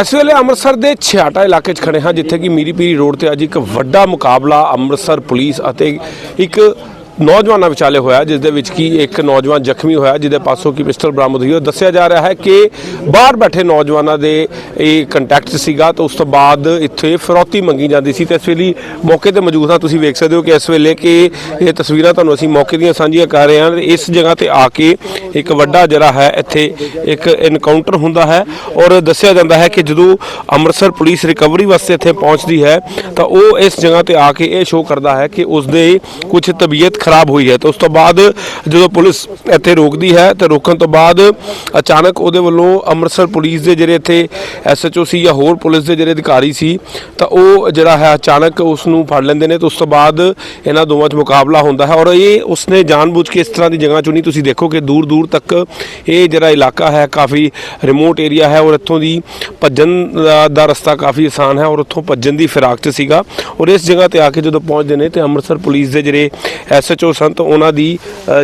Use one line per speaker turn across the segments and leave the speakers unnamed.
ਇਸ ਵੇਲੇ ਅੰਮ੍ਰਿਤਸਰ ਦੇ ਛਿਆਟਾ ਇਲਾਕੇ 'ਚ ਖੜੇ ਹਾਂ, ਜਿੱਥੇ ਕਿ ਮੀਰੀ ਪੀਰੀ ਰੋਡ ਤੇ ਅੱਜ ਇੱਕ ਵੱਡਾ ਮੁਕਾਬਲਾ ਅੰਮ੍ਰਿਤਸਰ ਪੁਲਿਸ ਅਤੇ ਇੱਕ ਨੌਜਵਾਨਾਂ ਵਿਚਾਲੇ ਹੋਇਆ ਜਿਸ ਦੇ ਵਿੱਚ ਕੀ ਇੱਕ ਨੌਜਵਾਨ ਜ਼ਖਮੀ ਹੋਇਆ, ਜਿਹਦੇ ਪਾਸੋਂ ਕੀ ਪਿਸਟਲ ਬਰਾਮਦ ਹੋਈ, ਉਹ ਦੱਸਿਆ ਜਾ ਰਿਹਾ ਹੈ ਕਿ ਬਾਹਰ ਬੈਠੇ ਨੌਜਵਾਨਾਂ ਦੇ ਇਹ ਕੰਟੈਕਟ ਸੀਗਾ ਤਾਂ ਉਸ ਤੋਂ ਬਾਅਦ ਇੱਥੇ ਫਰੋਤੀ ਮੰਗੀ ਜਾਂਦੀ ਸੀ ਤੇ ਇਸ ਵੇਲੇ ਮੌਕੇ ਤੇ ਮੌਜੂਦ ਹਾਂ, ਤੁਸੀਂ ਵੇਖ ਸਕਦੇ ਹੋ ਕਿ ਇਸ ਵੇਲੇ ਕਿ ਇਹ ਤਸਵੀਰਾਂ ਤੁਹਾਨੂੰ ਅਸੀਂ ਮੌਕੇ ਦੀਆਂ ਸਾਂਝੀਆਂ ਕਰ ਰਹੇ ਹਾਂ ਇਸ ਜਗ੍ਹਾ ਤੇ ਆ ਕੇ ਇੱਕ ਵੱਡਾ ਜਿਹੜਾ ਹੈ, ਇੱਥੇ ਇੱਕ ਇਨਕਾਊਂਟਰ ਹੁੰਦਾ ਹੈ ਔਰ ਦੱਸਿਆ ਜਾਂਦਾ ਹੈ ਕਿ ਜਦੋਂ ਅੰਮ੍ਰਿਤਸਰ ਪੁਲਿਸ ਰਿਕਵਰੀ ਵਾਸਤੇ ਇੱਥੇ ਪਹੁੰਚਦੀ ਹੈ, ਤਾਂ ਉਹ ਇਸ ਜਗ੍ਹਾ ਤੇ ਆ ਕੇ ਇਹ ਸ਼ੋਅ ਕਰਦਾ ਹੈ ਕਿ ਉਸ ਦੇ ਕੁਝ ਤਬੀਅਤ ਖਰਾਬ ਹੋਈ ਹੈ। ਤਾਂ ਉਸ ਤੋਂ ਬਾਅਦ ਜਦੋਂ ਪੁਲਿਸ ਇੱਥੇ ਰੋਕਦੀ ਹੈ, ਤੇ ਰੋਕਣ ਤੋਂ ਬਾਅਦ ਅਚਾਨਕ ਉਹਦੇ ਵੱਲੋਂ ਅੰਮ੍ਰਿਤਸਰ ਪੁਲਿਸ ਦੇ ਜਿਹੜੇ ਇੱਥੇ ਐਸਐਚਓ ਸੀ ਜਾਂ ਹੋਰ ਪੁਲਿਸ ਦੇ ਜਿਹੜੇ ਅਧਿਕਾਰੀ ਸੀ, ਤਾਂ ਉਹ ਜਿਹੜਾ ਹੈ ਅਚਾਨਕ ਉਸ ਨੂੰ ਫੜ ਲੈਂਦੇ ਨੇ ਤੇ ਉਸ ਤੋਂ ਬਾਅਦ ਇਹਨਾਂ ਦੋਵਾਂ 'ਚ ਮੁਕਾਬਲਾ ਹੁੰਦਾ ਹੈ। ਔਰ ਇਹ ਉਸਨੇ ਜਾਣਬੁੱਝ ਕੇ ਇਸ ਤਰ੍ਹਾਂ ਦੀ ਜਗ੍ਹਾ ਚੁਣੀ। ਤੁਸੀਂ ਦੇਖੋ ਕਿ ਦੂਰ ਦੂਰ ਤੱਕ ਇਹ ਜਿਹੜਾ ਇਲਾਕਾ ਹੈ ਕਾਫੀ ਰਿਮੋਟ ਏਰੀਆ ਹੈ ਔਰ ਇੱਥੋਂ ਦੀ ਭੱਜਣ ਦਾ- ਰਸਤਾ ਕਾਫੀ ਆਸਾਨ ਹੈ ਔਰ ਉੱਥੋਂ ਭੱਜਣ ਦੀ ਫਿਰਾਕ 'ਚ ਸੀਗਾ। ਔਰ ਇਸ ਜਗ੍ਹਾ ਤੇ ਆ ਕੇ ਜਦੋਂ ਪਹੁੰਚਦੇ ਨੇ ਤੇ ਅੰਮ੍ਰਿਤਸਰ ਪੁਲਿਸ ਦੇ ਜਿਹੜੇ ਐਸਐਚਓ ਸੰਤ ਉਹਨਾਂ ਦੀ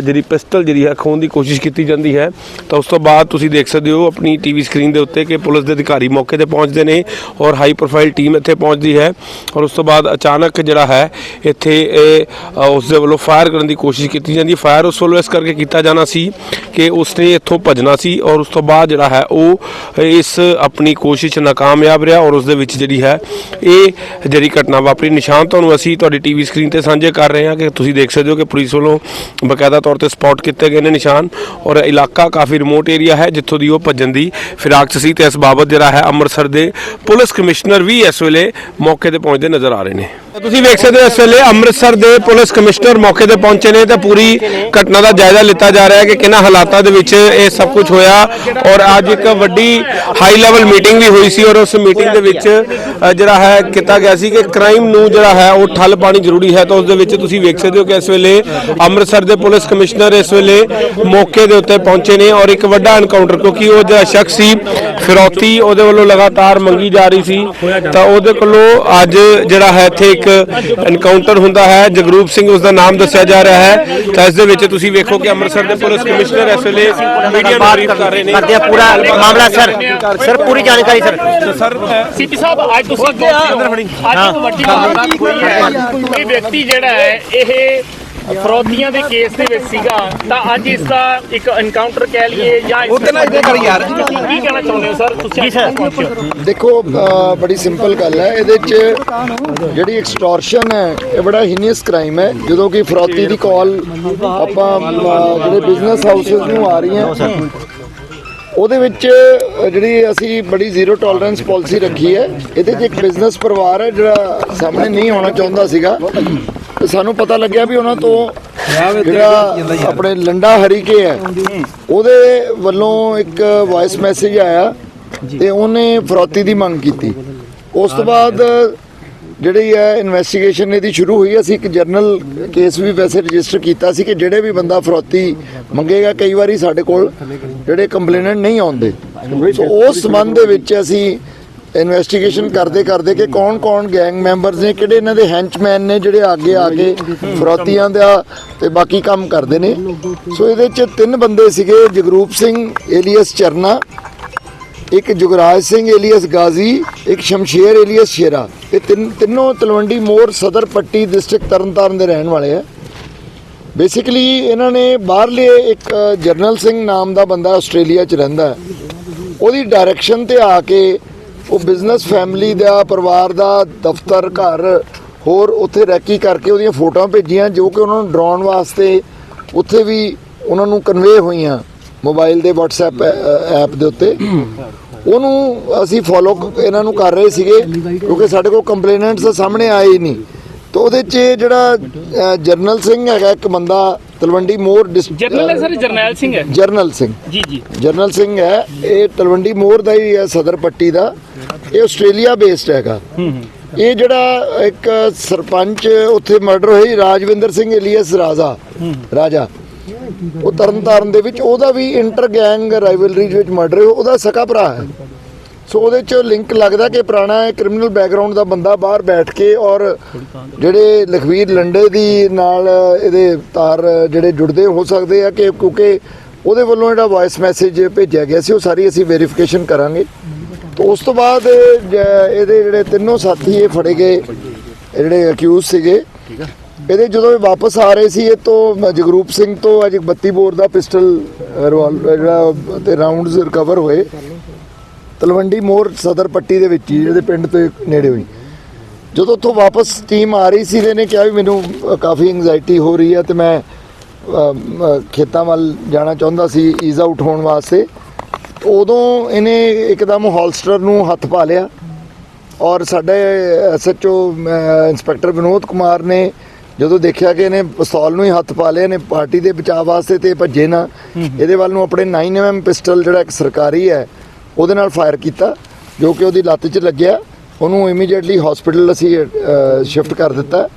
ਜਿਹੜੀ ਪਿਸਟਲ ਜਿਹੜੀ ਹੈ ਖੋਣ ਦੀ ਕੋਸ਼ਿਸ਼ ਕੀਤੀ ਜਾਂਦੀ ਹੈ। ਤਾਂ ਉਸ ਤੋਂ ਬਾਅਦ ਤੁਸੀਂ ਦੇਖ ਸਕਦੇ ਹੋ ਆਪਣੀ ਟੀਵੀ ਸਕਰੀਨ ਦੇ ਉੱਤੇ ਕਿ ਪੁਲਿਸ ਦੇ ਅਧਿਕਾਰੀ ਮੌਕੇ ਤੇ ਪਹੁੰਚਦੇ ਨੇ ਔਰ ਹਾਈ ਪ੍ਰੋਫਾਈਲ ਟੀਮ ਇੱਥੇ ਪਹੁੰਚਦੀ ਹੈ। ਔਰ ਉਸ ਤੋਂ ਬਾਅਦ ਅਚਾਨਕ ਜਿਹੜਾ ਹੈ ਇੱਥੇ ਇਹ, ਉਸ ਦੇ ਵੱਲੋਂ ਫਾਇਰ ਕਰਨ ਦੀ ਕੋਸ਼ਿਸ਼ ਕੀਤੀ ਜਾਂਦੀ ਹੈ। ਫਾਇਰ ਉਸ ਵੱਲੋਂ ਇਸ ਕਰਕੇ ਕੀਤਾ ਜਾਣਾ ਸੀ ਕਿ ਉਸਨੇ ਇੱਥੋਂ ਭੱਜਣਾ ਸੀ ਔਰ ਉਸ ਤੋਂ ਬਾਅਦ ਜਿਹੜਾ ਹੈ ਉਹ ਇਸ ਆਪਣੀ ਕੋਸ਼ਿਸ਼ ਨਾਕਾਮਯਾਬ ਰਿਹਾ ਔਰ ਉਸ ਦੇ ਵਿੱਚ ਜਿਹੜੀ ਹੈ ਇਹ ਜਿਹੜੀ ਘਟਨਾ ਵਾਪਰੀ। ਨਿਸ਼ਾਨ ਤੁਹਾਨੂੰ ਅਸੀਂ ਤੁਹਾਡੀ ਟੀਵੀ ਸਕਰੀਨ ਤੇ ਸਾਂਝੇ ਕਰ ਰਹੇ ਹਾਂ ਕਿ ਤੁਸੀਂ ਦੇਖ ਸਕਦੇ ਹੋ ਕਿ ਪੁਲਿਸ ਵੱਲੋਂ ਬਕਾਇਦਾ ਤੌਰ ਤੇ ਸਪੌਟ ਕੀਤੇ ਗਏ ਨੇ ਨਿਸ਼ਾਨ ਔਰ ਇਲਾਕਾ ਕਾਫੀ ਰਿਮੋਟ ਏਰੀਆ ਹੈ ਜਿੱਥੋਂ ਦੀ ਉਹ ਭੱਜਣ ਦੀ ਫਿਰਾਕ 'ਚ ਸੀ ਤੇ ਇਸ ਬਾਬਤ ਜਿਹੜਾ ਹੈ ਅੰਮ੍ਰਿਤਸਰ ਦੇ ਪੁਲਿਸ ਕਮਿਸ਼ਨਰ ਵੀ ਇਸ ਵੇਲੇ ਮੌਕੇ ਤੇ ਪਹੁੰਚਦੇ ਨਜ਼ਰ ਆ ਰਹੇ ਨੇ। ਤੁਸੀਂ ਵੇਖ ਸਕਦੇ ਹੋ ਇਸ ਵੇਲੇ ਅੰਮ੍ਰਿਤਸਰ ਦੇ ਪੁਲਿਸ ਕਮਿਸ਼ਨਰ ਮੌਕੇ ਤੇ ਪਹੁੰਚੇ ਨੇ ਤੇ ਪੂਰੀ ਘਟਨਾ ਦਾ ਜਾਇਜ਼ਾ ਲਿੱਤਾ ਜਾ ਰਿਹਾ ਹੈ ਕਿ ਕਿਹਨਾਂ ਹਾਲਾਤਾਂ ਦੇ ਵਿੱਚ ਇਹ ਸਭ ਕੁਝ ਹੋਇਆ ਔਰ ਅੱਜ ਇੱਕ ਵੱਡੀ ਹਾਈ ਲੈਵਲ ਮੀਟਿੰਗ ਵੀ ਹੋਈ ਸੀ ਔਰ ਉਸ ਮੀਟਿੰਗ ਦੇ ਵਿੱਚ ਜਿਹੜਾ ਹੈ ਕੀਤਾ ਗਿਆ ਸੀ ਕਿ ਕ੍ਰਾਈਮ ਨੂੰ ਜਿਹੜਾ ਹੈ ਉਹ ਠੱਲ ਪਾਣੀ ਜ਼ਰੂਰੀ ਹੈ ਤਾਂ ਉਸ ਦੇ ਵਿੱਚ ਤੁਸੀਂ ਵੇਖ ਸਕਦੇ ਹੋ ਕਿ ਇਸ ਵੇਲੇ ਅੰਮ੍ਰਿਤਸਰ ਦੇ ਪੁਲਿਸ ਕਮਿਸ਼ਨਰ ਇਸ ਵੇਲੇ ਮੌਕੇ ਦੇ ਉੱਤੇ ਪਹੁੰਚੇ ਨੇ ਔਰ ਇੱਕ ਵੱਡਾ ਐਨਕਾਊਂਟਰ ਕਿਉਂਕਿ ਉਹ ਜਿਹੜਾ ਸ਼ਖਸ ਸੀ ਫਿਰੌਤੀ ਉਹਦੇ ਵੱਲੋਂ ਲਗਾਤਾਰ ਮੰਗੀ ਜਾ ਰਹੀ ਸੀ। ਤਾਂ ਉਹਦੇ ਕੋਲੋਂ ਅੱਜ ਜਿਹੜਾ ਹੈ ਇੱਥੇ ਇੱਕ ਐਨਕਾਊਂਟਰ ਹੁੰਦਾ ਹੈ। ਜਗਰੂਪ ਸਿੰਘ ਉਸ ਦਾ ਨਾਮ ਦੱਸਿਆ ਜਾ ਰਿਹਾ ਹੈ। ਤਾਂ ਇਸ ਦੇ ਵਿੱਚ ਤੁਸੀਂ ਵੇਖੋ ਕਿ ਅੰਮ੍ਰਿਤਸਰ ਦੇ ਪੁਲਿਸ ਕਮਿਸ਼ਨਰ ਇਸ ਵੇਲੇ ਮੀਡੀਆ ਨੂੰ ਬਰੀਫ ਕਰ ਰਹੇ ਨੇ।
ਕਰਦੇ ਆ ਪੂਰਾ ਮਾਮਲਾ ਸਰ। ਸਰ ਪੂਰੀ ਜਾਣਕਾਰੀ ਸਰ।
ਸਰ
ਸੀਪੀ ਸਾਹਿਬ ਅੱਜ ਤੁਸੀਂ ਅੱਜ ਇੱਕ ਵੱਡੀ ਵਾਰਦਾਤ ਹੋਈ ਹੈ ਕਿ ਵਿਅਕਤੀ ਜਿਹੜਾ ਹੈ ਇਹ ਫਰੋਦੀਆਂ ਦੇ ਕੇਸ ਦੇ ਵਿੱਚ ਸੀਗਾ। ਤਾਂ ਅੱਜ ਇਸ ਦਾ ਇੱਕ ਐਨਕਾਊਂਟਰ ਕਹਿ ਲਈਏ ਜਾਂ ਉਹ ਕਹਿੰਦਾ ਇਹਦੇ ਕਰ ਯਾਰ। ਕੀ ਕਹਿਣਾ ਚਾਹੁੰਦੇ ਹੋ ਸਰ ਤੁਸੀਂ ਹੋ
ਦੇਖੋ ਬੜੀ ਸਿੰਪਲ ਗੱਲ ਹੈ। ਇਹਦੇ 'ਚ ਜਿਹੜੀ ਐਕਸਟੋਰਸ਼ਨ ਹੈ ਇਹ ਬੜਾ ਹੀਨੀਅਸ ਕ੍ਰਾਈਮ ਹੈ। ਜਦੋਂ ਕਿ ਫਰੌਤੀ ਦੀ ਕਾਲ ਆਪਾਂ ਜਿਹੜੇ ਬਿਜ਼ਨਸ ਹਾਊਸਸ ਨੂੰ ਆ ਰਹੀਆਂ ਉਹਦੇ ਵਿੱਚ ਜਿਹੜੀ ਅਸੀਂ ਬੜੀ ਜ਼ੀਰੋ ਟੋਲਰੈਂਸ ਪਾਲਿਸੀ ਰੱਖੀ ਹੈ। ਇਹਦੇ 'ਚ ਇੱਕ ਬਿਜ਼ਨਸ ਪਰਿਵਾਰ ਹੈ ਜਿਹੜਾ ਸਾਹਮਣੇ ਨਹੀਂ ਆਉਣਾ ਚਾਹੁੰਦਾ ਸੀਗਾ। ਤੇ ਸਾਨੂੰ ਪਤਾ ਲੱਗਿਆ ਵੀ ਉਹਨਾਂ ਤੋਂ ਜਿਹੜਾ ਆਪਣੇ ਲੰਡਾ ਹਰੀਕੇ ਹੈ ਉਹਦੇ ਵੱਲੋਂ ਇੱਕ ਵਾਇਸ ਮੈਸੇਜ ਆਇਆ ਤੇ ਉਹਨੇ ਫਰੌਤੀ ਦੀ ਮੰਗ ਕੀਤੀ। ਉਸ ਤੋਂ ਬਾਅਦ ਜਿਹੜੀ ਹੈ ਇਨਵੈਸਟੀਗੇਸ਼ਨ ਇਹਦੀ ਸ਼ੁਰੂ ਹੋਈ। ਅਸੀਂ ਇੱਕ ਜਰਨਲ ਕੇਸ ਵੀ ਵੈਸੇ ਰਜਿਸਟਰ ਕੀਤਾ ਸੀ ਕਿ ਜਿਹੜੇ ਵੀ ਬੰਦਾ ਫਰੌਤੀ ਮੰਗੇਗਾ ਕਈ ਵਾਰੀ ਸਾਡੇ ਕੋਲ ਜਿਹੜੇ ਕੰਪਲੇਨੈਂਟ ਨਹੀਂ ਆਉਂਦੇ। ਉਸ ਸੰਬੰਧ ਦੇ ਵਿੱਚ ਅਸੀਂ ਇਨਵੈਸਟੀਗੇਸ਼ਨ ਕਰਦੇ ਕਰਦੇ ਕਿ ਕੌਣ ਕੌਣ ਗੈਂਗ ਮੈਂਬਰਸ ਨੇ ਕਿਹੜੇ ਇਹਨਾਂ ਦੇ ਹੈਂਚਮੈਨ ਨੇ ਜਿਹੜੇ ਅੱਗੇ ਆ ਕੇ ਦਾ ਤੇ ਬਾਕੀ ਕੰਮ ਕਰਦੇ ਨੇ। ਸੋ ਇਹਦੇ ਚ ਤਿੰਨ ਬੰਦੇ ਸੀਗੇ ਜਗਰੂਪ ਸਿੰਘ ਏਲੀਅਸ ਚਰਨਾ ਇੱਕ ਜੁਗਰਾਜ ਸਿੰਘ ਏਲੀਅਸ ਗਾਜ਼ੀ ਇੱਕ ਸ਼ਮਸ਼ੇਰ ਏਲੀਅਸ ਸ਼ੇਰਾ। ਇਹ ਤਿੰਨ ਤਿੰਨੋਂ ਤਲਵੰਡੀ ਮੋਰ ਸਦਰ ਪੱਟੀ ਡਿਸਟ੍ਰਿਕਟ ਤਰਨਤਾਰਨ ਦੇ ਰਹਿਣ ਵਾਲੇ ਆ। ਬੇਸਿਕਲੀ ਇਹਨਾਂ ਨੇ ਬਾਹਰਲੇ ਇੱਕ ਅ, ਜਰਨਲ ਸਿੰਘ ਨਾਮ ਦਾ ਬੰਦਾ ਆਸਟ੍ਰੇਲੀਆ 'ਚ ਰਹਿੰਦਾ। ਉਹਦੀ ਡਾਇਰੈਕਸ਼ਨ ਤੇ ਆ ਕੇ ਉਹ ਬਿਜ਼ਨਸ ਫੈਮਿਲੀ ਦਾ ਪਰਿਵਾਰ ਦਾ ਦਫ਼ਤਰ ਘਰ ਹੋਰ ਉੱਥੇ ਰੈਕੀ ਕਰਕੇ ਉਹਦੀਆਂ ਫੋਟੋਆਂ ਭੇਜੀਆਂ ਜੋ ਕਿ ਉਹਨਾਂ ਨੂੰ ਡਰਾਉਣ ਵਾਸਤੇ ਉੱਥੇ ਵੀ ਉਹਨਾਂ ਨੂੰ ਕਨਵੇ ਹੋਈਆਂ ਮੋਬਾਈਲ ਦੇ WhatsApp ਐਪ ਦੇ ਉੱਤੇ। ਉਹਨੂੰ ਅਸੀਂ ਫੋਲੋ ਇਹਨਾਂ ਨੂੰ ਕਰ ਰਹੇ ਸੀਗੇ ਕਿਉਂਕਿ ਸਾਡੇ ਕੋਲ ਕੰਪਲੇਨੈਂਟਸ ਸਾਹਮਣੇ ਆਏ ਨਹੀਂ। ਤਾਂ ਉਹਦੇ 'ਚ ਜਿਹੜਾ ਜਰਨਲ ਸਿੰਘ ਹੈਗਾ ਇੱਕ ਬੰਦਾ ਤਲਵੰਡੀ ਮੋਰ
ਜਰਨਲ ਹੈ ਸਰ ਜਰਨੈਲ ਸਿੰਘ ਹੈ।
ਜਰਨਲ ਸਿੰਘ।
ਜੀ ਜੀ।
ਜਰਨਲ ਸਿੰਘ ਹੈ ਇਹ ਤਲਵੰਡੀ ਮੋਰ ਦਾ ਹੀ ਹੈ ਸਦਰ ਪੱਟੀ ਦਾ। ਇਹ ਆਸਟ੍ਰੇਲੀਆ ਬੇਸਡ ਹੈਗਾ। ਇਹ ਜਿਹੜਾ ਇੱਕ ਸਰਪੰਚ ਉੱਥੇ ਮਰਡਰ ਹੋਈ ਰਾਜਵਿੰਦਰ ਸਿੰਘ ਏਲੀਅਸ ਰਾਜਾ ਰਾਜਾ। ਉਹ ਤਰਨਤਾਰਨ ਦੇ ਵਿੱਚ ਉਹਦਾ ਵੀ ਇੰਟਰ ਗੈਂਗ ਰਾਈਵਲਰੀ ਵਿੱਚ ਮਰਡਰ ਉਹਦਾ ਸਕਾ ਭਰਾ ਹੈ। ਸੋ ਉਹਦੇ ਚ ਲਿੰਕ ਲੱਗਦਾ ਕਿ ਪੁਰਾਣਾ ਕ੍ਰਿਮੀਨਲ ਬੈਕਗ੍ਰਾਉਂਡ ਦਾ ਬੰਦਾ ਬਾਹਰ ਬੈਠ ਕੇ ਔਰ ਜਿਹੜੇ ਲਖਵੀਰ ਲੰਡੇ ਦੀ ਨਾਲ ਇਹਦੇ ਤਾਰ ਜਿਹੜੇ ਜੁੜਦੇ ਹੋ ਸਕਦੇ ਆ ਕਿ ਕਿਉਂਕਿ ਉਹਦੇ ਵੱਲੋਂ ਜਿਹੜਾ ਵਾਇਸ ਮੈਸੇਜ ਭੇਜਿਆ ਗਿਆ ਸੀ ਉਹ ਸਾਰੀ ਅਸੀਂ ਵੈਰੀਫਿਕੇਸ਼ਨ ਕਰਾਂਗੇ। ਉਸ ਤੋਂ ਬਾਅਦ ਇਹਦੇ ਜਿਹੜੇ ਤਿੰਨੋਂ ਸਾਥੀ ਇਹ ਫੜੇ ਗਏ ਜਿਹੜੇ ਅਕਿਊਜ਼ ਸੀਗੇ। ਇਹਦੇ ਜਦੋਂ ਇਹ ਵਾਪਸ ਆ ਰਹੇ ਸੀ ਇਹ ਤੋਂ ਜਗਰੂਪ ਸਿੰਘ ਤੋਂ ਅਜ 32 ਬੋਰ ਦਾ ਪਿਸਟਲ ਰਿਵਾਲਵਰ ਜਿਹੜਾ ਤੇ ਰਾਉਂਡਸ ਰਿਕਵਰ ਹੋਏ। ਤਲਵੰਡੀ ਮੋਰ ਸਦਰ ਪੱਟੀ ਦੇ ਵਿੱਚ ਇਹਦੇ ਪਿੰਡ ਤੋਂ ਨੇੜੇ ਹੋਈ। ਜਦੋਂ ਉੱਥੋਂ ਵਾਪਸ ਟੀਮ ਆ ਰਹੀ ਸੀ ਇਹਨੇ ਕਿਹਾ ਵੀ ਮੈਨੂੰ ਕਾਫੀ ਐਂਗਜ਼ਾਇਟੀ ਹੋ ਰਹੀ ਹੈ ਤੇ ਮ, ਖੇਤਾਂ ਵੱਲ ਜਾਣਾ ਚਾਹੁੰਦਾ ਸੀ ਈਜ਼ ਆਊਟ ਹੋਣ ਵਾਸਤੇ। ਉਦੋਂ ਇਹਨੇ ਇੱਕਦਮ ਹੋਲਸਟਰ ਨੂੰ ਹੱਥ ਪਾ ਲਿਆ ਔਰ ਸਾਡੇ ਐਸਐਚਓ ਇੰਸਪੈਕਟਰ ਵਿਨੋਦ ਕੁਮਾਰ ਨੇ ਜਦੋਂ ਦੇਖਿਆ ਕਿ ਇਹਨੇ ਪਿਸਤੌਲ ਨੂੰ ਹੀ ਹੱਥ ਪਾ ਲਿਆ ਨੇ ਪਾਰਟੀ ਦੇ ਬਚਾਅ ਵਾਸਤੇ ਤੇ ਭੱਜੇ ਨਾ ਇਹਦੇ ਵੱਲ ਨੂੰ ਆਪਣੇ 9mm ਪਿਸਟਲ ਜਿਹੜਾ ਇੱਕ ਸਰਕਾਰੀ ਹੈ ਉਹਦੇ ਨਾਲ ਫਾਇਰ ਕੀਤਾ ਜੋ ਕਿ ਉਹਦੀ ਲੱਤ 'ਚ ਲੱਗਿਆ ਉਹਨੂੰ ਇਮੀਡੀਏਟਲੀ ਹਸਪੀਟਲ ਅਸੀਂ ਸ਼ਿਫਟ ਕਰ ਦਿੱਤਾ।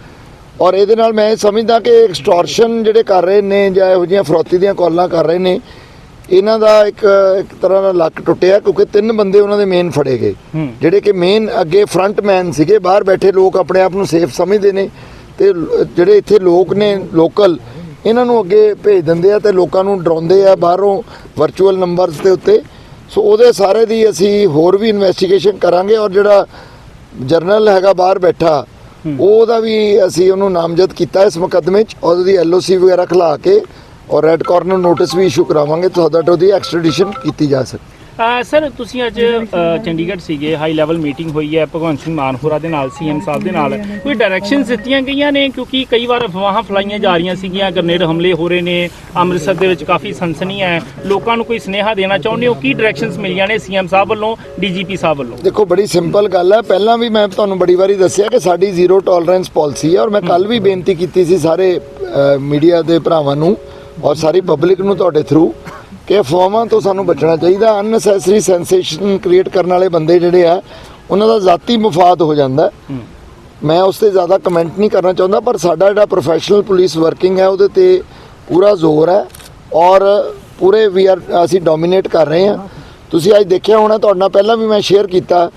ਔਰ ਇਹਦੇ ਨਾਲ ਮੈਂ ਇਹ ਸਮਝਦਾ ਕਿ ਐਕਸਟੋਰਸ਼ਨ ਜਿਹੜੇ ਕਰ ਰਹੇ ਨੇ ਜਾਂ ਇਹੋ ਜਿਹੀਆਂ ਫਰੌਤੀ ਦੀਆਂ ਕਾਲਾਂ ਕਰ ਰਹੇ ਨੇ ਇਹਨਾਂ ਦਾ ਇੱਕ ਇੱਕ ਤਰ੍ਹਾਂ ਦਾ ਲੱਕ ਟੁੱਟਿਆ ਕਿਉਂਕਿ ਤਿੰਨ ਬੰਦੇ ਉਹਨਾਂ ਦੇ ਮੇਨ ਫੜੇ ਗਏ। ਜਿਹੜੇ ਕਿ ਮੇਨ ਅੱਗੇ ਫਰੰਟ ਮੈਨ ਸੀਗੇ ਬਾਹਰ ਬੈਠੇ ਲੋਕ ਆਪਣੇ ਆਪ ਨੂੰ ਸੇਫ ਸਮਝਦੇ ਨੇ ਤੇ ਜਿਹੜੇ ਇੱਥੇ ਲੋਕ ਨੇ ਲੋਕਲ ਇਹਨਾਂ ਨੂੰ ਅੱਗੇ ਭੇਜ ਦਿੰਦੇ ਆ ਤੇ ਲੋਕਾਂ ਨੂੰ ਡਰਾਉਂਦੇ ਆ ਬਾਹਰੋਂ ਵਰਚੁਅਲ ਨੰਬਰਸ ਦੇ ਉੱਤੇ। ਸੋ ਉਹਦੇ ਸਾਰੇ ਦੀ ਅਸੀਂ ਹੋਰ ਵੀ ਇਨਵੈਸਟੀਗੇਸ਼ਨ ਕਰਾਂਗੇ ਔਰ ਜਿਹੜਾ ਜਰਨਲ ਹੈਗਾ ਬਾਹਰ ਬੈਠਾ ਉਹਦਾ ਵੀ ਅਸੀਂ ਉਹਨੂੰ ਨਾਮਜ਼ਦ ਕੀਤਾ ਇਸ ਮੁਕੱਦਮੇ 'ਚ ਉਹਦੀ ਐਲਓਸੀ ਵਗੈਰਾ ਖਿਲਾ ਕੇ ਔਰ ਰੈੱਡ ਕਾਰਨਰ ਨੋਟਿਸ ਵੀ ਇਸ਼ੂ ਕਰਾਵਾਂਗੇ ਤਾਂ that ਉਹਦੀ ਐਕਸਟ੍ਰੈਡੀਸ਼ਨ ਕੀਤੀ ਜਾ ਸਕੇ
ਅਹ ਸਰ ਤੁਸੀਂ ਅੱਜ ਚੰਡੀਗੜ੍ਹ ਸੀਗੇ ਹਾਈ ਲੈਵਲ ਮੀਟਿੰਗ ਹੋਈ ਹੈ ਭਗਵੰਤ ਸਿੰਘ ਮਾਨ ਹੋਰਾਂ ਦੇ ਨਾਲ ਸੀਐਮ ਸਾਹਿਬ ਦੇ ਨਾਲ। ਕੋਈ ਡਾਇਰੈਕਸ਼ਨਸ ਦਿੱਤੀਆਂ ਗਈਆਂ ਨੇ? ਕਿਉਂਕਿ ਕਈ ਵਾਰ ਅਫਵਾਹਾਂ ਫਲਾਈਆਂ ਜਾ ਰਹੀਆਂ ਸੀਗੀਆਂ ਗਰਨੇਡ ਹਮਲੇ ਹੋ ਰਹੇ ਨੇ ਅੰਮ੍ਰਿਤਸਰ ਦੇ ਵਿੱਚ ਕਾਫੀ ਸਨਸਨੀ ਹੈ। ਲੋਕਾਂ ਨੂੰ ਕੋਈ ਸੁਨੇਹਾ ਦੇਣਾ ਚਾਹੁੰਦੇ ਹੋ? ਕੀ ਡਾਇਰੈਕਸ਼ਨਸ ਮਿਲੀਆਂ ਨੇ ਸੀਐਮ ਸਾਹਿਬ ਵੱਲੋਂ ਡੀਜੀਪੀ ਸਾਹਿਬ ਵੱਲੋਂ?
ਦੇਖੋ ਬੜੀ ਸਿੰਪਲ ਗੱਲ ਹੈ। ਪਹਿਲਾਂ ਵੀ ਮੈਂ ਤੁਹਾਨੂੰ ਬੜੀ ਵਾਰੀ ਦੱਸਿਆ ਕਿ ਸਾਡੀ ਜ਼ੀਰੋ ਟੋਲਰੈਂਸ ਪਾਲਿਸੀ ਹੈ ਔਰ ਮੈਂ ਕੱਲ ਵੀ ਬੇਨਤੀ ਕੀਤੀ ਸੀ ਸਾਰੇ ਮੀਡੀਆ ਦੇ ਭਰਾਵਾਂ ਨੂੰ ਔਰ ਸਾਰੀ ਪਬਲਿਕ ਨੂੰ ਤੁਹਾਡੇ ਥਰੂ ਕਿ ਅਫਵਾਹਾਂ ਤੋਂ ਸਾਨੂੰ ਬਚਣਾ ਚਾਹੀਦਾ ਅਨਨੈਸੈਸਰੀ ਸੈਂਸੇਸ਼ਨ ਕ੍ਰੀਏਟ ਕਰਨ ਵਾਲੇ ਬੰਦੇ ਜਿਹੜੇ ਆ ਉਹਨਾਂ ਦਾ ਜ਼ਾਤੀ ਮਫਾਦ ਹੋ ਜਾਂਦਾ। ਮੈਂ ਉਸ ਤੇ ਜ਼ਿਆਦਾ ਕਮੈਂਟ ਨਹੀਂ ਕਰਨਾ ਚਾਹੁੰਦਾ ਪਰ ਸਾਡਾ ਜਿਹੜਾ ਪ੍ਰੋਫੈਸ਼ਨਲ ਪੁਲਿਸ ਵਰਕਿੰਗ ਹੈ ਉਹਦੇ ਤੇ ਪੂਰਾ ਜ਼ੋਰ ਹੈ। ਔਰ ਪੂਰੇ ਵੀ ਆਰ ਅਸੀਂ ਡੋਮੀਨੇਟ ਕਰ ਰਹੇ ਹਾਂ। ਤੁਸੀਂ ਅੱਜ ਦੇਖਿਆ ਹੋਣਾ ਤੁਹਾਡੇ ਨਾਲ ਪਹਿਲਾਂ ਵੀ ਮੈਂ ਸ਼ੇਅਰ ਕੀਤਾ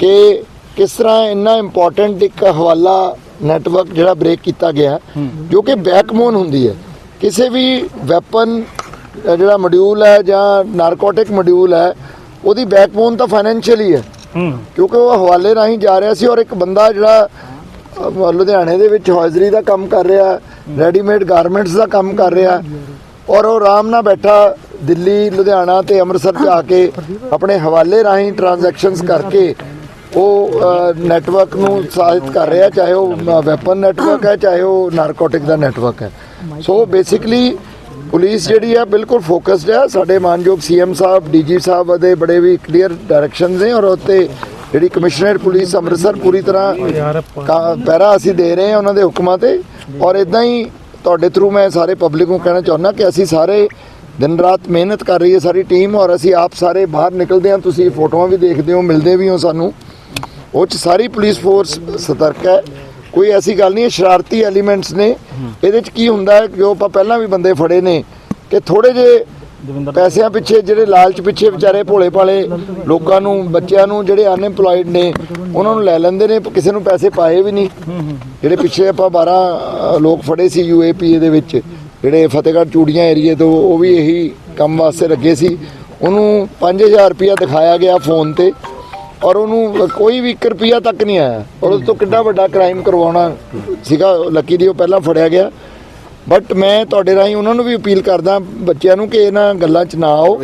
ਕਿ ਕਿਸ ਤਰ੍ਹਾਂ ਇੰਨਾ ਇੰਪੋਰਟੈਂਟ ਇੱਕ ਹਵਾਲਾ ਨੈਟਵਰਕ ਜਿਹੜਾ ਬ੍ਰੇਕ ਕੀਤਾ ਗਿਆ ਜੋ ਕਿ ਬੈਕਬੋਨ ਹੁੰਦੀ ਹੈ। ਕਿਸੇ ਵੀ ਵੈਪਨ ਜਿਹੜਾ ਮੋਡਿਊਲ ਹੈ ਜਾਂ ਨਾਰਕੋਟਿਕ ਮੋਡਿਊਲ ਹੈ ਉਹਦੀ ਬੈਕਬੋਨ ਤਾਂ ਫਾਈਨੈਂਸ਼ੀਅਲੀ ਹੈ।
ਹੂੰ।
ਕਿਉਂਕਿ ਉਹ ਹਵਾਲੇ ਰਾਹੀਂ ਜਾ ਰਿਹਾ ਸੀ ਔਰ ਇੱਕ ਬੰਦਾ ਜਿਹੜਾ ਲੁਧਿਆਣੇ ਦੇ ਵਿੱਚ ਹੌਜ਼ਰੀ ਦਾ ਕੰਮ ਕਰ ਰਿਹਾ ਰੈਡੀਮੇਡ ਗਾਰਮੈਂਟਸ ਦਾ ਕੰਮ ਕਰ ਰਿਹਾ ਔਰ ਉਹ ਆਰਾਮ ਨਾਲ ਬੈਠਾ ਦਿੱਲੀ ਲੁਧਿਆਣਾ ਤੇ ਅੰਮ੍ਰਿਤਸਰ ਜਾ ਕੇ ਆਪਣੇ ਹਵਾਲੇ ਰਾਹੀਂ ਟ੍ਰਾਂਜੈਕਸ਼ਨਸ ਕਰਕੇ ਉਹ ਨੈਟਵਰਕ ਨੂੰ ਸਾਜ਼ਿਤ ਕਰ ਰਿਹਾ ਚਾਹੇ ਉਹ ਵੈਪਨ ਨੈਟਵਰਕ ਹੈ ਚਾਹੇ ਉਹ ਨਾਰਕੋਟਿਕ ਦਾ ਨੈਟਵਰਕ ਹੈ। ਸੋ ਬੇਸਿਕਲੀ ਪੁਲਿਸ ਜਿਹੜੀ ਆ, ਬਿਲਕੁਲ ਫੋਕਸਡ ਆ। ਸਾਡੇ ਮਾਨਯੋਗ ਸੀਐਮ ਸਾਹਿਬ ਡੀਜੀ ਸਾਹਿਬ ਦੇ ਬੜੇ ਵੀ ਕਲੀਅਰ ਡਾਇਰੈਕਸ਼ਨਸ ਨੇ ਔਰ ਉੱਤੇ ਜਿਹੜੀ ਕਮਿਸ਼ਨਰ ਪੁਲਿਸ ਅੰਮ੍ਰਿਤਸਰ ਪੂਰੀ ਤਰ੍ਹਾਂ ਕਾ- ਪਹਿਰਾ ਅਸੀਂ ਦੇ ਰਹੇ ਹਾਂ ਉਹਨਾਂ ਦੇ ਹੁਕਮਾਂ ਤੇ। ਔਰ ਇਦਾਂ ਹੀ ਤੁਹਾਡੇ ਥਰੂ ਮੈਂ ਸਾਰੇ ਪਬਲਿਕ ਨੂੰ ਕਹਿਣਾ ਚਾਹੁੰਦਾ ਕਿ ਅਸੀਂ ਸਾਰੇ ਦਿਨ ਰਾਤ ਮਿਹਨਤ ਕਰ ਰਹੀ ਹੈ ਸਾਰੀ ਟੀਮ ਔਰ ਅਸੀਂ ਆਪ ਸਾਰੇ ਬਾਹਰ ਨਿਕਲਦੇ ਹਾਂ। ਤੁਸੀਂ ਫੋਟੋਆਂ ਵੀ ਦੇਖਦੇ ਹੋ, ਮਿਲਦੇ ਵੀ ਹੋ ਸਾਨੂੰ। ਉਹ ਚ ਸਾਰੀ ਪੁਲਿਸ ਫੋਰਸ ਸਤਰਕ ਹੈ। ਕੋਈ ਐਸੀ ਗੱਲ ਨਹੀਂ ਹੈ ਸ਼ਰਾਰਤੀ ਐਲੀਮੈਂਟਸ ਨੇ। ਇਹਦੇ ਚ ਕੀ ਹੁੰਦਾ ਹੈ ਜੋ ਆਪਾਂ ਪਹਿਲਾਂ ਵੀ ਬੰਦੇ ਫੜੇ ਨੇ ਕਿ ਥੋੜੇ ਜੇ ਪੈਸਿਆਂ ਪਿੱਛੇ ਜਿਹੜੇ ਲਾਲਚ ਪਿੱਛੇ ਵਿਚਾਰੇ ਭੋਲੇ ਭਾਲੇ ਲੋਕਾਂ ਨੂੰ ਬੱਚਿਆਂ ਨੂੰ ਜਿਹੜੇ ਅਨਐਮਪਲੋਇਡ ਨੇ ਉਹਨਾਂ ਨੂੰ ਲੈ ਲੈਂਦੇ ਨੇ ਕਿਸੇ ਨੂੰ ਪੈਸੇ ਪਾਏ ਵੀ ਨਹੀਂ। ਜਿਹੜੇ ਪਿੱਛੇ ਆਪਾਂ 12 ਅ, ਲੋਕ ਫੜੇ ਸੀ ਯੂਏਪੀਏ ਦੇ ਵਿੱਚ ਜਿਹੜੇ ਫਤਿਹਗੜ੍ਹ ਚੂੜੀਆਂ ਏਰੀਏ ਤੋਂ ਉਹ ਵੀ ਇਹੀ ਕੰਮ ਵਾਸਤੇ ਲੱਗੇ ਸੀ। ਉਹਨੂੰ 5000 ਰੁਪਇਆ ਦਿਖਾਇਆ ਗਿਆ ਫੋਨ ਤੇ। ਔਰ ਉਹਨੂੰ ਕੋਈ ਵੀ 1 ਰੁਪਿਆ ਤੱਕ ਨਹੀਂ ਆਇਆ। ਔਰ ਉਸ ਤੋਂ ਕਿੰਨਾ ਵੱਡਾ ਕ੍ਰਾਈਮ ਕਰਵਾਉਣਾ ਸੀਗਾ ਲੱਕੀ ਦੀ ਉਹ ਪਹਿਲਾਂ ਫੜਿਆ ਗਿਆ। ਬਟ ਮੈਂ ਤੁਹਾਡੇ ਰਾਹੀਂ ਉਹਨਾਂ ਨੂੰ ਵੀ ਅਪੀਲ ਕਰਦਾ ਬੱਚਿਆਂ ਨੂੰ ਕਿ ਇਹਨਾਂ ਗੱਲਾਂ 'ਚ ਨਾ ਆਓ।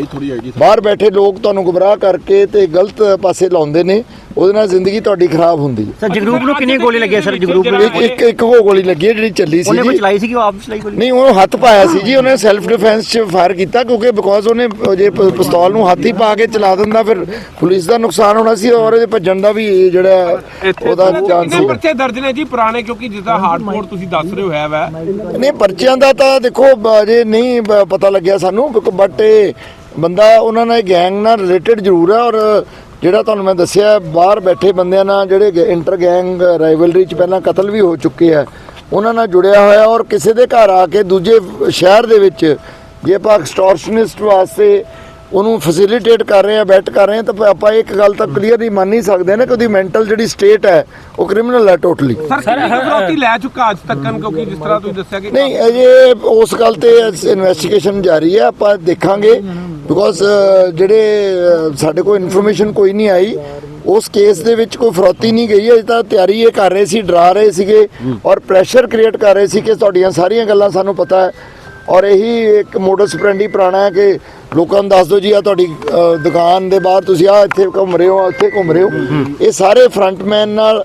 ਬਾਹਰ ਬੈਠੇ ਲੋਕ ਤੁਹਾਨੂੰ ਗੁੰਮਰਾਹ ਕਰਕੇ ਤੇ ਗਲਤ ਪਾਸੇ ਲਾਉਂਦੇ ਨੇ। ਉਹਦੇ ਨਾਲ ਜ਼ਿੰਦਗੀ ਤੁਹਾਡੀ ਖਰਾਬ ਹੁੰਦੀ ਹੈ।
ਸਰ ਜਗਰੂਪ ਨੂੰ ਕਿੰਨੀਆਂ ਗੋਲੀ ਲੱਗੀਆਂ? ਸਰ ਜਗਰੂਪ ਨੂੰ
ਇੱਕ ਇੱਕ ਇੱਕ ਉਹ ਗੋਲੀ ਲੱਗੀ ਹੈ ਜਿਹੜੀ ਚੱਲੀ ਸੀ
ਉਹਨੇ ਕੋਈ
ਜੀ।
ਚਲਾਈ ਸੀ ਕਿ ਉਹ ਆਪ ਚਲਾਈ ਗੋਲੀ?
ਨਹੀਂ ਉਹਨੂੰ ਹੱਥ ਪਾਇਆ ਸੀ ਜੀ ਉਹਨੇ ਸੈਲਫ ਡਿਫੈਂਸ 'ਚ ਫਾਇਰ ਕੀਤਾ ਕਿਉਂਕਿ ਬਿਕੋਜ਼ ਉਹਨੇ ਉਹ ਜੇ ਪ- ਪਿਸਤੌਲ ਨੂੰ ਹੱਥ ਹੀ ਪਾ ਕੇ ਚਲਾ ਦਿੰਦਾ ਫਿਰ ਪੁਲਿਸ ਦਾ ਨੁਕਸਾਨ ਹੋਣਾ ਸੀ ਔਰ ਇਹਦੇ ਭੱਜਣ ਦਾ ਵੀ ਜਿਹੜਾ ਉਹਦਾ ਚਾਂਸ
ਕਿੰਨੇ
ਸੀ
ਪਰਚੇ ਦਰਜ ਨੇ ਜੀ ਪੁਰਾਣੇ ਕਿਉਂਕਿ ਜਿੱਦਾਂ ਹਾਰਡਕੋਰ ਤੁਸੀਂ ਦੱਸ ਰਹੇ ਹੋ ਹੈ ਵੈ।
ਨਹੀਂ ਪਰਚਿਆਂ ਦਾ ਤਾਂ ਦੇਖੋ ਬ- ਅਜੇ ਨਹੀਂ ਬ- ਪਤਾ ਲੱਗਿਆ ਸਾਨੂੰ ਬਟ ਬੰਦਾ ਉਹਨਾਂ ਨਾਲ ਗੈਂਗ ਨਾਲ ਰਿਲੇਟਡ ਜ਼ਰੂਰ ਹੈ ਔਰ ਜਿਹੜਾ ਤੁਹਾਨੂੰ ਮੈਂ ਦੱਸਿਆ, ਬਾਹਰ ਬੈਠੇ ਬੰਦਿਆਂ ਨਾਲ ਜਿਹੜੇ ਇੰਟਰ ਗੈਂਗ ਰਾਈਵਲਰੀ ਚ ਪਹਿਲਾਂ ਕਤਲ ਵੀ ਹੋ ਚੁੱਕੇ ਆ, ਉਹਨਾਂ ਨਾਲ ਜੁੜਿਆ ਹੋਇਆ ਔਰ ਕਿਸੇ ਦੇ ਘਰ ਆ ਕੇ ਦੂਜੇ ਸ਼ਹਿਰ ਦੇ ਵਿੱਚ, ਜੇ ਆਪਾਂ ਐਕਸਟੋਰਸ਼ਨਿਸਟ ਵਾਸਤੇ ਉਹਨੂੰ ਫੈਸਿਲਿਟੇਟ ਕਰ ਰਹੇ ਆ ਬੈਟ ਕਰ ਰਹੇ ਆ ਤਾਂ ਆਪਾਂ ਇੱਕ ਗੱਲ ਤਾਂ ਕਲੀਅਰਲੀ ਮੰਨ ਨਹੀਂ ਸਕਦੇ ਨਾ ਕਿ ਉਹਦੀ ਮੈਂਟਲ ਜਿਹੜੀ ਸਟੇਟ ਹੈ ਉਹ ਕ੍ਰਿਮੀਨਲ ਹੈ ਟੋਟਲੀ
ਸਰ ਕਿੰਨੀ ਕੁ ਫਰੋਤੀ ਲੈ ਚੁੱਕਾ ਅੱਜ ਤੱਕ ਕਿਉਂਕਿ ਜਿਸ ਤਰ੍ਹਾਂ ਤੁਸੀਂ ਦੱਸਿਆ ਕਿ
ਨਹੀਂ ਅਜੇ ਉਸ ਗੱਲ ਤੇ ਇਨਵੈਸਟੀਗੇਸ਼ਨ ਜਾਰੀ ਹੈ ਆਪਾਂ ਦੇਖਾਂਗੇ ਬਿਕੋਜ਼ ਜਿਹੜੇ ਸਾਡੇ ਕੋਲ ਇਨਫੋਰਮੇਸ਼ਨ ਕੋਈ ਨਹੀਂ ਆਈ। ਉਸ ਕੇਸ ਦੇ ਵਿੱਚ ਕੋਈ ਫਰੌਤੀ ਨਹੀਂ ਗਈ ਅਜੇ ਤਾਂ ਤਿਆਰੀ ਇਹ ਕਰ ਰਹੇ ਸੀ ਡਰਾ ਰਹੇ ਸੀਗੇ ਔਰ ਪ੍ਰੈਸ਼ਰ ਕ੍ਰੀਏਟ ਕਰ ਰਹੇ ਸੀ ਕਿ ਤੁਹਾਡੀਆਂ ਸਾਰੀਆਂ ਗੱਲਾਂ ਸਾਨੂੰ ਪਤਾ ਹੈ। ਔਰ ਇਹੀ ਇੱਕ ਮੋਡਸ ਪ੍ਰੈਂਡੀ ਪੁਰਾਣਾ ਹੈ ਕਿ ਲੋਕਾਂ ਨੂੰ ਦੱਸ ਦਿਓ ਜੀ ਆ ਤੁਹਾਡੀ ਦੁਕਾਨ ਦੇ ਬਾਹਰ ਤੁਸੀਂ ਆ ਇੱਥੇ ਘੁੰਮ ਰਹੇ ਹੋ, ਆਹ ਇੱਥੇ ਘੁੰਮ ਰਹੇ ਹੋ। ਇਹ ਸਾਰੇ ਫਰੰਟਮੈਨ ਨਾਲ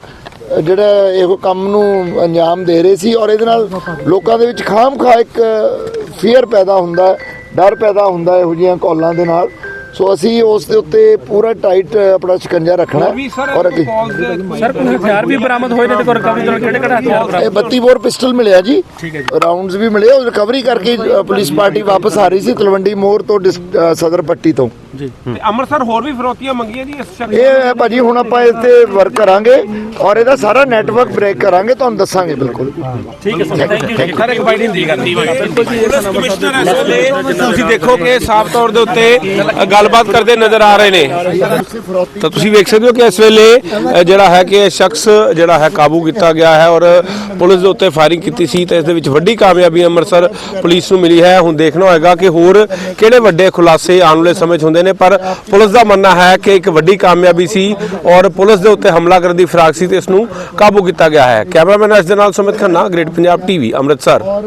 ਜਿਹੜਾ ਇਹੋ ਕੰਮ ਨੂੰ ਅੰਜਾਮ ਦੇ ਰਹੇ ਸੀ ਔਰ ਇਹਦੇ ਨਾਲ ਲੋਕਾਂ ਦੇ ਵਿੱਚ ਖਾਮ ਖਾ ਇੱਕ ਫੀਅਰ ਪੈਦਾ ਹੁੰਦਾ ਡਰ ਪੈਦਾ ਹੁੰਦਾ ਇਹੋ ਜਿਹੀਆਂ ਕਾਲਾਂ ਦੇ ਨਾਲ। ਸੋ ਅਸੀਂ ਉਸ ਦੇ ਉੱਤੇ ਪੂਰਾ ਟਾਈਟ ਆਪਣਾ ਸ਼ਿਕੰਜਾ ਰੱਖਣਾ ਔਰ ਅੱਗੇ
ਸਰ ਕੋਈ ਹਥਿਆਰ ਵੀ ਬਰਾਮਦ ਹੋਏ ਨੇ ਤੇ ਕੋਈ ਰਿਕਵਰੀ ਦੌਰਾਨ ਕਿਹੜੇ ਕਿਹੜੇ ਹਥਿਆਰ ਬਰਾਮਦ
ਇਹ 32 ਬੋਰ ਪਿਸਟਲ ਮਿਲਿਆ ਜੀ। ਰਾਉਂਡਸ ਵੀ ਮਿਲੇ ਉਹ ਰਿਕਵਰੀ ਕਰਕੇ ਪੁਲਿਸ ਪਾਰਟੀ ਵਾਪਸ ਆ ਰਹੀ ਸੀ ਤਲਵੰਡੀ ਮੋੜ ਤੋਂ ਸਦਰ ਪੱਟੀ ਤੋਂ।
ਤੇ ਅੰਮ੍ਰਿਤਸਰ ਹੋਰ ਵੀ ਫਰੋਤੀਆਂ ਮੰਗੀਆਂ ਜੀ ਇਸ ਸ਼ਖਸ
ਇਹ ਹੈ ਭਾਜੀ ਹੁਣ ਆਪਾਂ ਇੱਥੇ ਵਰਕ ਕਰਾਂਗੇ ਔਰ ਇਹਦਾ ਸਾਰਾ ਨੈਟਵਰਕ ਬ੍ਰੇਕ ਕਰਾਂਗੇ ਤੁਹਾਨੂੰ ਦੱਸਾਂਗੇ ਬਿਲਕੁਲ।
ਠੀਕ ਹੈ ਸਰ ਥੈਂਕ ਯੂ
ਸਰ ਇੱਕ ਬਾਈਟ ਹਿੰਦੀ ਕਰਨੀ ਪੁਲਿਸ ਕਮਿਸ਼ਨਰ ਇਸ ਵੇਲੇ ਤੁਸੀਂ ਦੇਖੋ ਕਿ ਸਾਫ਼ ਤੌਰ ਦੇ ਉੱਤੇ ਅ, ਗੱਲਬਾਤ ਕਰਦੇ ਨਜ਼ਰ ਆ ਰਹੇ ਨੇ। ਤਾਂ ਤੁਸੀਂ ਵੇਖ ਸਕਦੇ ਹੋ ਕਿ ਇਸ ਵੇਲੇ ਜਿਹੜਾ ਹੈ ਕਿ ਇਹ ਸ਼ਖਸ ਜਿਹੜਾ ਹੈ ਕਾਬੂ ਕੀਤਾ ਗਿਆ ਹੈ ਔਰ ਪੁਲਿਸ ਦੇ ਉੱਤੇ ਫਾਇਰਿੰਗ ਕੀਤੀ ਸੀ ਤੇ ਇਸ ਦੇ ਵਿੱਚ ਵੱਡੀ ਕਾਮਯਾਬੀ ਅੰਮ੍ਰਿਤਸਰ ਪੁਲਿਸ ਨੂੰ ਮਿਲੀ ਹੈ। ਹੁਣ ਦੇਖਣਾ ਹੋਏਗਾ ਕਿ ਹੋਰ ਕਿਹੜੇ ਵੱਡੇ ਖੁਲਾਸੇ ਆਉਣ ਵਾਲੇ ਸਮੇਂ 'ਚ ਹੁੰਦੇ ਨੇ, ਪਰ ਪੁਲਿਸ ਦਾ ਮੰਨਣਾ ਹੈ ਕਿ ਇੱਕ ਵੱਡੀ ਕਾਮਯਾਬੀ ਸੀ ਔਰ ਪੁਲਿਸ ਦੇ ਉੱਤੇ ਹਮਲਾ ਕਰਨ ਦੀ ਫਿਰਾਕ ਸੀ ਤੇ ਇਸ ਨੂੰ ਕਾਬੂ ਕੀਤਾ ਗਿਆ ਹੈ। ਕੈਮਰਾਮੈਨ ਅਸ ਦੇ ਨਾਲ ਸੁਮਿਤ ਖੰਨਾ, ਗ੍ਰੇਟ ਪੰਜਾਬ ਟੀਵੀ, ਅੰਮ੍ਰਿਤਸਰ।